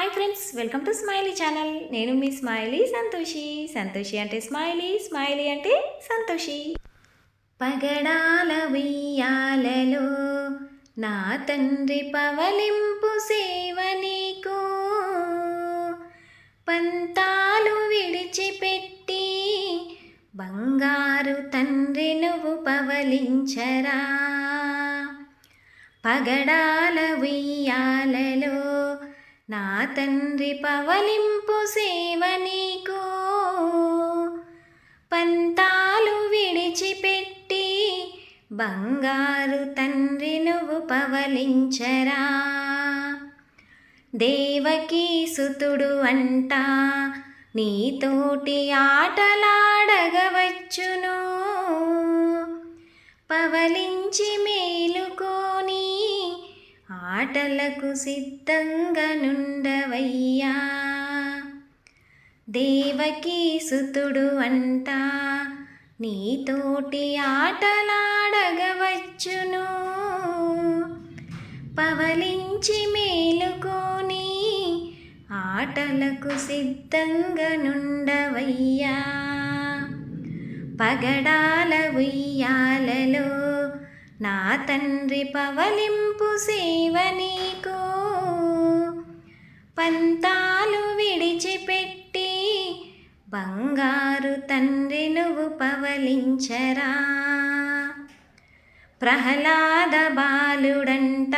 Hi friends welcome to Smiley channel. నేను మీ smiley Santoshi. Santoshi అంటే స్మైలీ స్మైలీ అంటే సంతోషి. పగడాల ఉయ్యాలలో నా తండ్రి పవలింపు సేవ నీకు. పంతాలు విడిచిపెట్టి బంగారు తండ్రి నువ్వు పవలించరా. పగడాల ఉయ్యాలలో నా తండ్రి పవలింపు సేవ నీకు. పంతాలు విడిచిపెట్టి బంగారు తండ్రి నువ్వు పవలించరా. దేవకీ సుతుడు అంట నీతోటి ఆటలాడగవచ్చును. పవలించి మేలుకోని ఆటలకు సిద్ధంగా నుండవయ్యా దేవకీ సుతుడు అంట నీతోటి ఆటలాడగవచ్చును. పవలించి మేలుకొని ఆటలకు సిద్ధంగా నుండవయ్యా పగడాల ఉయ్యాలలో నా తండ్రి పవలింపు సేవ నీకు. పంతాలు విడిచిపెట్టి బంగారు తండ్రి నువ్వు పవలించరా. ప్రహ్లాద బాలుడంట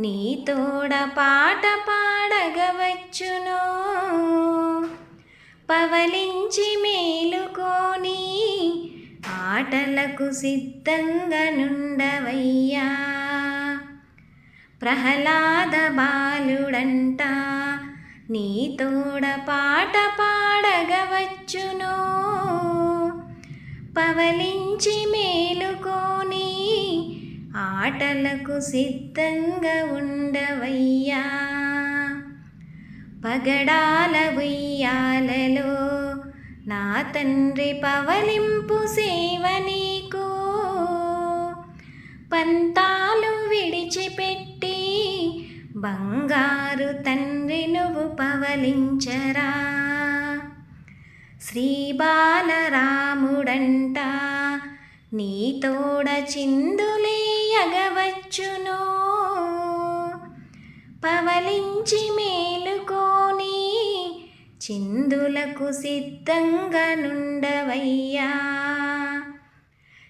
నీ తోడ పాట పాడగవచ్చును. పవలించి మేలుకో ఆటలకు సిద్ధంగా నుండవయ్యా ప్రహ్లాద బాలుడంట నీ తోడ పాట పాడగవచ్చును. పవలించి మేలుకోని ఆటలకు సిద్ధంగా ఉండవయ్యా పగడాల ఉయ్యాలలో నా తండ్రి పవలింపు సేవ నీకు. పంతాలు విడిచిపెట్టి బంగారు తండ్రి నువ్వు పవలించరా. శ్రీ బాలరాముడంట నీ తోడ చిందులేయగవచ్చును పవలించి చిందులకు సిద్ధంగా నుండవయ్యా.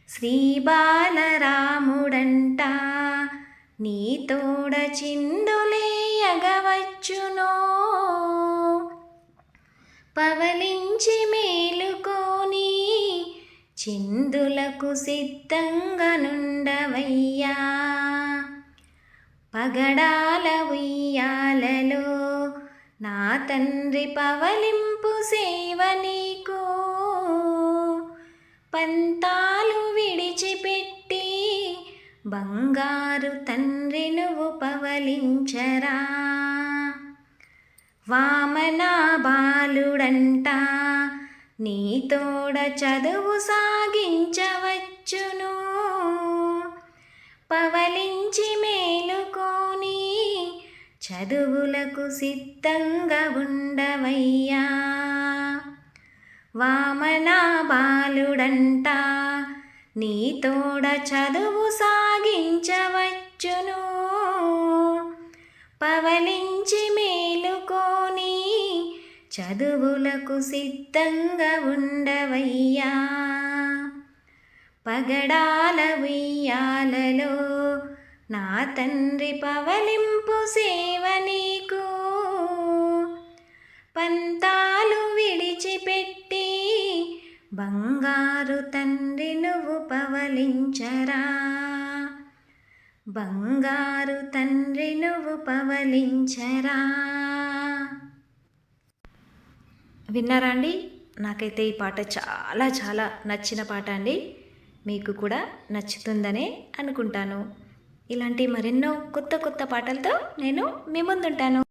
శ్రీ బాలరాముడంట నీ తోడ చిందులేయగవచ్చును పవలించి మేలుకోని చిందులకు సిద్ధంగా నుండవయ్యా. పగడాల ఉయ్యాలలో నా తండ్రి పవలింపు సేవ నీకు. పంతాలు విడిచిపెట్టి బంగారు తండ్రి నువ్వు పవలించరా. వామన బాలుడంట నీ తోడ చదువు సాగించవచ్చును. పవలించి మే చదువులకు సిద్ధంగా ఉండవయ్యా. వామనా బాలుడంట నీ తోడ చదువు సాగించవచ్చును. పవలించి మేలుకోని చదువులకు సిద్ధంగా ఉండవయ్యా. పగడాల ఉయ్యాలలో నా తండ్రి పవలింపు సేవ నీకు. పంతాలు విడిచిపెట్టి బంగారు తండ్రి నువ్వు పవలించరా. బంగారు తండ్రి నువ్వు పవలించరా. విన్నారా అండి? నాకైతే ఈ పాట చాలా చాలా నచ్చిన పాట అండి. మీకు కూడా నచ్చుతుందనే అనుకుంటాను. ఇలాంటి మరెన్నో కొత్త కొత్త పాటలతో నేను మీ ముందుంటాను.